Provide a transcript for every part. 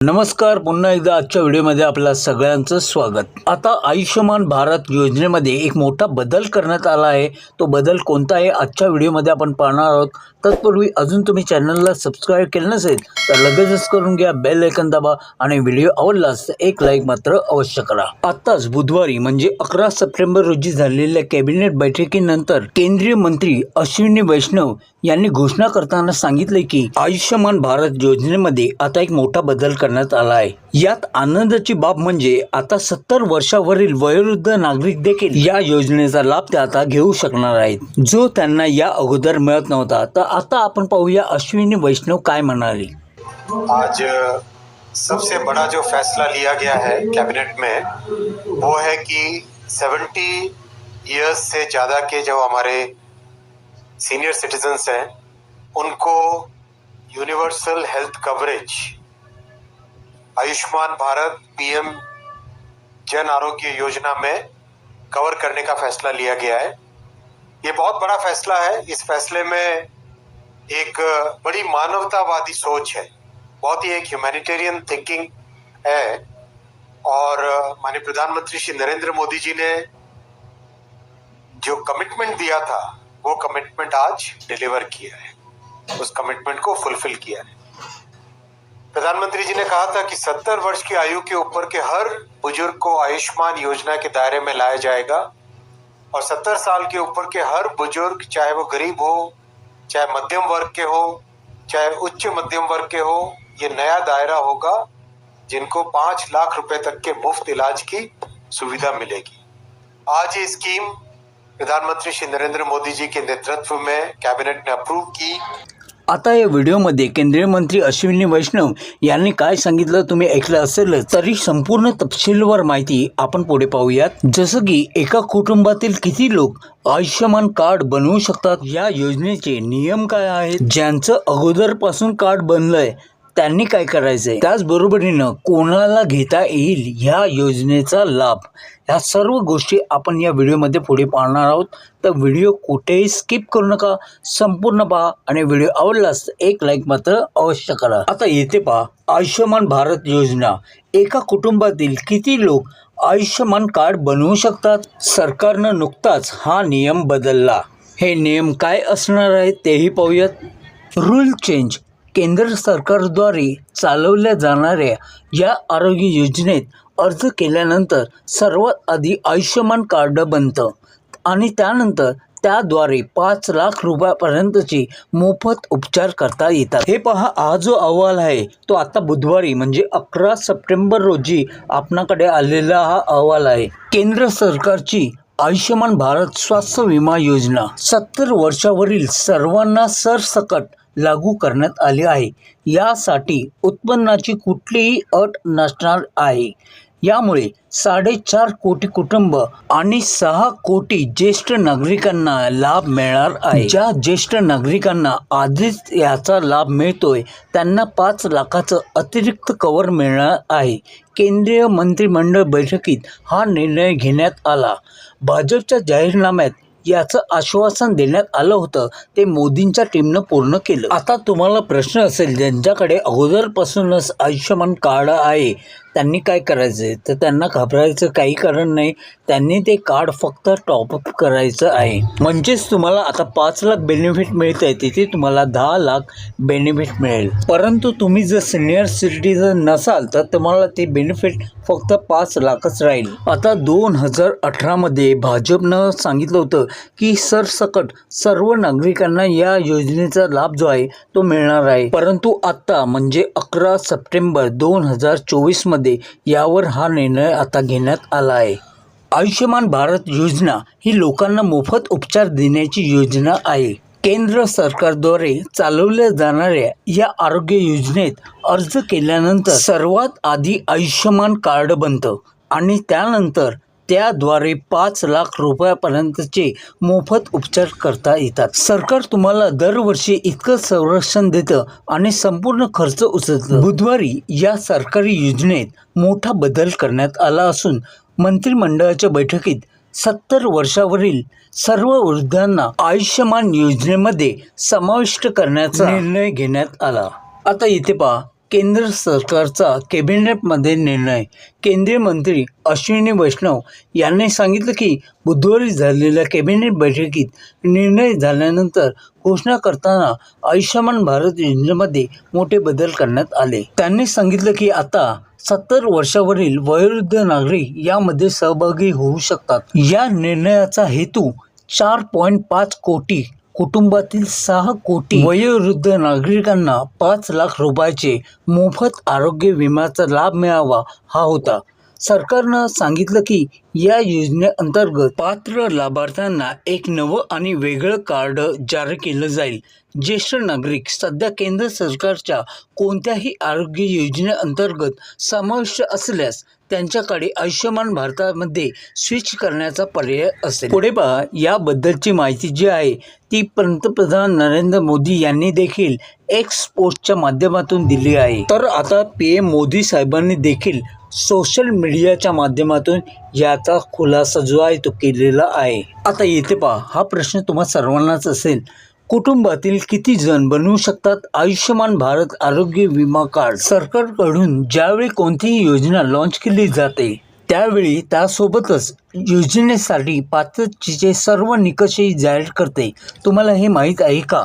नमस्कार पुन्हा एकदा आजच्या व्हिडिओमध्ये आपल्या सगळ्यांचं स्वागत. आता आयुष्यमान भारत योजनेमध्ये एक मोठा बदल करण्यात आला आहे. तो बदल कोणता आहे आजच्या व्हिडिओमध्ये आपण पाहणार आहोत. तत्पूर्वी अजून तुम्ही चॅनलला सबस्क्राईब केलं नसेल तर लगेचच करून घ्या बेल ऐकन दाबा आणि व्हिडिओ आवडलास तर एक लाईक मात्र अवश्य करा. आताच बुधवारी म्हणजे अकरा सप्टेंबर रोजी झालेल्या कॅबिनेट बैठकीनंतर केंद्रीय मंत्री अश्विनी वैष्णव यांनी घोषणा करताना सांगितले की आयुष्यमान भारत योजनेमध्ये आता एक मोठा बदल करण्यात आला आहे. यात आनंदाची बाब म्हणजे आता सत्तर वर्षावरील वयोवृद्ध नागरिक देखील या योजनेचा लाभ ते आता घेऊ शकणार आहेत. जो त्यांना या अगोदर मिळत नव्हता. तर आता आपण पाहूया अश्विनी वैष्णव काय म्हणाले. आज सबसे बड़ा जो फैसला लिया गया है कैबिनेट में वो है कि 70 इयर्स से ज़्यादा के जो हमारे सीनियर सिटीजन्स हैं, उनको universal health coverage Ayushman Bharat PM Jan Arogya Yojana में कवर करने का फैसला लिया गया है। ये बहुत बड़ा फैसला है। इस फैसले में एक बड़ी मानवतावादी सोच है। बहुत ही एक ह्यूमैनिटेरियन थिंकिंग है। और माननीय प्रधानमंत्री श्री नरेंद्र मोदी जी ने जो कमिटमेंट दिया था वो कमिटमेंट आज डिलीवर किया है। उस कमिटमेंट को फुलफिल किया है। प्रधानमंत्री जी ने कहा था कि 70 वर्ष की आयु के ऊपर के हर बुज़ुर्ग को आयुष्मान योजना के दायरे में लाया जाएगा और 70 साल के ऊपर के हर बुज़ुर्ग, चाहे वो गरीब हो, चाहे मध्यम वर्ग के हो, चाहे उच्च मध्यम वर्ग के हो, ये नया दायरा होगा जिनको पाँच लाख रुपए तक के मुफ़्त इलाज की सुविधा मिलेगी। आज ये स्कीम प्रधानमंत्री श्री नरेंद्र मोदी जी के नेतृत्व में कैबिनेट ने अप्रूव की। आता या व्हिडिओमध्ये केंद्रीय मंत्री अश्विनी वैष्णव यांनी काय सांगितलं तुम्ही ऐकलं असेल तरी संपूर्ण तपशीलवार माहिती आपण पुढे पाहूयात. जसं की एका कुटुंबातील किती लोक आयुष्यमान कार्ड बनवू शकतात? या योजनेचे नियम काय आहेत? ज्यांचं अगोदरपासून कार्ड बनलंय त्यांनी काय करायचं आहे त्याचबरोबरीनं कोणाला घेता येईल ह्या योजनेचा लाभ? ह्या सर्व गोष्टी आपण या व्हिडिओमध्ये पुढे पाहणार आहोत. तर व्हिडिओ कुठेही स्किप करू नका. संपूर्ण पहा आणि व्हिडिओ आवडलास एक लाईक मात्र अवश्य करा. आता येते पहा आयुष्यमान भारत योजना. एका कुटुंबातील किती लोक आयुष्यमान कार्ड बनवू शकतात? सरकारनं नुकताच हा नियम बदलला. हे नियम काय असणार आहे तेही पाहूयात. Rule change. केंद्र सरकारद्वारे चालवल्या जाणाऱ्या या आरोग्य योजनेत अर्ज केल्यानंतर सर्वात आधी आयुष्यमान कार्ड बनतं आणि त्यानंतर त्याद्वारे पाच लाख रुपयापर्यंतचे मोफत उपचार करता येतात. हे पहा हा जो अहवाल आहे तो आता बुधवारी म्हणजे अकरा सप्टेंबर रोजी आपणाकडे आलेला हा अहवाल आहे. केंद्र सरकारची आयुष्यमान भारत स्वास्थ्य विमा योजना सत्तर वर्षावरील सर्वांना सरसकट लागू करण्यात आली आहे. यासाठी उत्पन्नाची कुठलीही अट नसणार आहे. यामुळे साडेचार कोटी कुटुंब आणि सहा कोटी ज्येष्ठ नागरिकांना लाभ मिळणार आहे. ज्या ज्येष्ठ नागरिकांना आधीच याचा लाभ मिळतोय त्यांना पाच लाखाचं अतिरिक्त कवर मिळणार आहे. केंद्रीय मंत्रिमंडळ बैठकीत हा निर्णय घेण्यात आला. भाजपच्या जाहीरनाम्यात याचं आश्वासन देण्यात आलं होतं. ते मोदींच्या टीमनं पूर्ण केलं. आता तुम्हाला प्रश्न असेल ज्यांच्याकडे अगोदरपासूनच आयुष्यमान कार्ड आहे त्यांनी काय करायचं? तर त्यांना घाबरायचं काही कारण नाही. त्यांनी ते कार्ड फक्त टॉपअप करायचं आहे. म्हणजेच तुम्हाला आता पाच लाख बेनिफिट मिळत आहे. तिथे तुम्हाला दहा लाख बेनिफिट मिळेल. परंतु तुम्ही जर सिनियर सिटीजन नसाल तर तुम्हाला ते बेनिफिट फक्त पाच लाखच राहील. आता दोन हजार अठरामध्ये भाजपनं सांगितलं होतं की सरसकट सर्व नागरिकांना या योजनेचा लाभ जो आहे तो मिळणार आहे. परंतु आत्ता म्हणजे अकरा सप्टेंबर दोन हजार चोवीसमध्ये यावर हा निर्णय आता घेण्यात आला आहे आयुष्यमान भारत योजना ही लोकांना मोफत उपचार देण्याची योजना आहे. केंद्र सरकारद्वारे चालवल्या जाणाऱ्या या आरोग्य योजनेत अर्ज केल्यानंतर सर्वात आधी आयुष्यमान कार्ड बनतं आणि त्यानंतर त्याद्वारे पाच लाख रुपयापर्यंतचे मोफत उपचार करता येतात. सरकार तुम्हाला दरवर्षी इतकं संरक्षण देतं आणि संपूर्ण खर्च उचलतं. बुधवारी या सरकारी योजनेत मोठा बदल करण्यात आला असून मंत्रिमंडळाच्या बैठकीत सत्तर वर्षावरील सर्व वृद्धांना आयुष्यमान योजनेमध्ये समाविष्ट करण्याचा निर्णय घेण्यात आला. आता इथे पहा. केंद्र सरकारचा कॅबिनेटमध्ये निर्णय. केंद्रीय मंत्री अश्विनी वैष्णव यांनी सांगितलं की बुधवारी झालेल्या कॅबिनेट बैठकीत निर्णय झाल्यानंतर घोषणा करताना आयुष्यमान भारत योजनेमध्ये मोठे बदल करण्यात आले. त्यांनी सांगितलं की आता सत्तर वर्षावरील वयोवृद्ध नागरिक यामध्ये सहभागी होऊ शकतात. या निर्णयाचा हेतू चार पॉईंट पाच कोटी कुटुंबातील सहा कोटी वयोवृद्ध नागरिकांना पाच लाख रुपयाचे मोफत आरोग्य विम्याचा लाभ मिळावा हा होता. सरकारनं सांगितलं की या योजनेअंतर्गत पात्र लाभार्थ्यांना एक नवं आणि वेगळं कार्ड जारी केलं जाईल. ज्येष्ठ नागरिक सध्या केंद्र सरकारच्या कोणत्याही आरोग्य योजनेअंतर्गत समाविष्ट असल्यास त्यांच्याकडे आयुष्यमान भारतामध्ये स्विच करण्याचा पर्याय असेल. पुढे पहा याबद्दलची माहिती जी आहे ती पंतप्रधान नरेंद्र मोदी यांनी देखील एक्स पोस्टच्या माध्यमातून दिली आहे. तर आता पी एम मोदी साहेबांनी देखील सोशल मीडियाच्या माध्यमातून याचा खुलासा जो आहे तो केलेला आहे. आता येथे पहा हा प्रश्न तुम्हा सर्वांनाच असेल. कुटुंबातील किती जण बनवू शकतात? आयुष्यमान भारत आरोग्य विमा कार्ड सरकारकडून ज्यावेळी कोणतीही योजना लॉन्च केली जाते त्यावेळी त्यासोबतच योजनेसाठी पात्रतेचे सर्व निकषही जाहीर करते. तुम्हाला हे माहीत आहे का?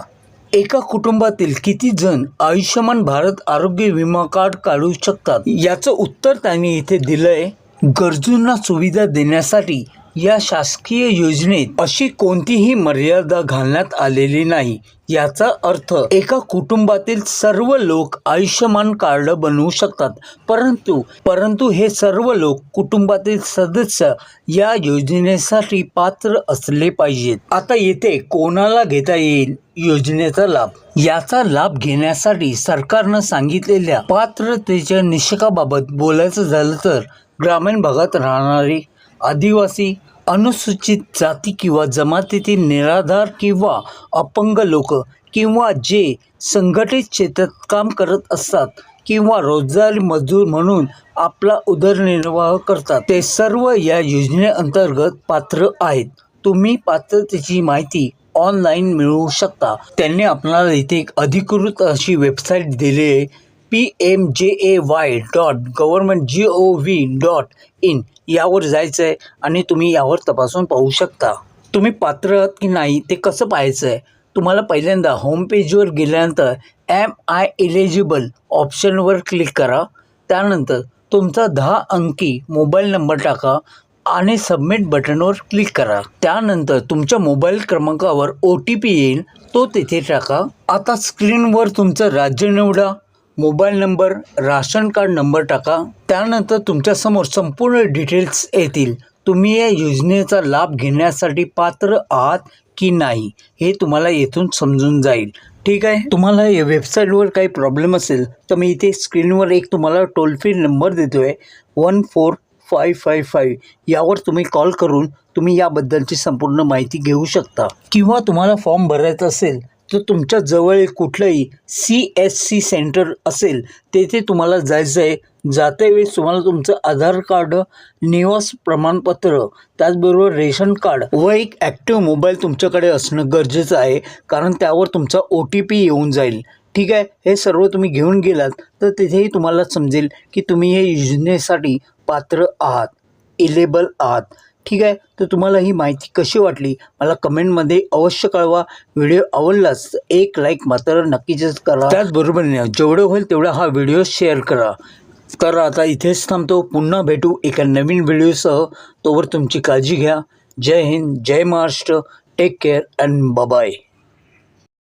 एका कुटुंबातील किती जण आयुष्यमान भारत आरोग्य विमा कार्ड काढू शकतात? याचं उत्तर त्यांनी इथे दिलंय. गरजूंना सुविधा देण्यासाठी या शासकीय योजनेत अशी कोणतीही मर्यादा घालण्यात आलेली नाही. याचा अर्थ एका कुटुंबातील सर्व लोक आयुष्यमान कार्ड बनवू शकतात. परंतु परंतु हे सर्व लोक कुटुंबातील सदस्य या योजनेसाठी पात्र असले पाहिजेत. आता येथे कोणाला घेता येईल योजनेचा लाभ? याचा लाभ घेण्यासाठी सरकारनं सांगितलेल्या पात्रतेच्या निषेकाबाबत बोलायचं झालं तर ग्रामीण भागात राहणारी आदिवासी अनुसूचित जाती किंवा जमातीतील निराधार किंवा अपंग लोक किंवा जे संघटित क्षेत्रात काम करत असतात किंवा रोजगार मजूर म्हणून आपला उदरनिर्वाह करतात. ते सर्व या योजनेअंतर्गत पात्र आहेत. तुम्ही पात्रतेची माहिती ऑनलाईन मिळवू शकता. त्यांनी आपल्याला इथे एक अधिकृत अशी वेबसाईट दिली आहे. P M J A Y dot government G O V dot in यावर जायचं आहे आणि तुम्ही यावर तपासून पाहू शकता. तुम्ही पात्र आहात की नाही ते कसं पाहायचं आहे तुम्हाला पहिल्यांदा होमपेजवर गेल्यानंतर एम आय एलिजिबल ऑप्शनवर क्लिक करा. त्यानंतर तुमचा दहा अंकी मोबाईल नंबर टाका आणि सबमिट बटनवर क्लिक करा. त्यानंतर तुमच्या मोबाईल क्रमांकावर ओ टी पी येईल. तो तिथे टाका. आता स्क्रीनवर तुमचं राज्य निवडा. Mobile number ration card number टाका. त्यानंतर तुमच्यासमोर संपूर्ण डिटेल्स येतील. तुम्ही या योजनेचा लाभ घेण्यासाठी पात्र आहात की नाही हे तुम्हाला येथून समजून जाईल. ठीक आहे? तुम्हाला या वेबसाईटवर काही प्रॉब्लेम असेल तर मी इथे स्क्रीनवर एक तुम्हाला टोल फ्री नंबर देतो आहे one four five five five यावर तुम्ही कॉल करून तुम्ही याबद्दलची संपूर्ण माहिती घेऊ शकता. किंवा तुम्हाला फॉर्म भरायचा असेल तर तुमच्या जवळ कुठलंही सी एस सी सेंटर असेल तेथे तुम्हाला जायचं आहे. जाते वेळेस तुम्हाला तुमचं आधार कार्ड निवास प्रमाणपत्र त्याचबरोबर रेशन कार्ड व एक ॲक्टिव्ह मोबाईल तुमच्याकडे असणं गरजेचं आहे कारण त्यावर तुमचा ओ टी पी येऊन जाईल. ठीक आहे? हे सर्व तुम्ही घेऊन गेलात तर तिथेही तुम्हाला समजेल की तुम्ही हे योजनेसाठी पात्र आहात इलेबल आहात. ठीक आहे? तर तुम्हाला ही माहिती कशी वाटली? मला कमेंटमध्ये अवश्य कळवा. व्हिडिओ आवडलाच एक लाईक मात्र नक्कीच करा. त्याचबरोबर जेवढं होईल तेवढा हा व्हिडिओ शेअर करा. तर आता इथेच थांबतो. पुन्हा भेटू एका नवीन व्हिडिओसह. तोवर तुमची काळजी घ्या. जय हिंद जय Maharashtra. Take care and bye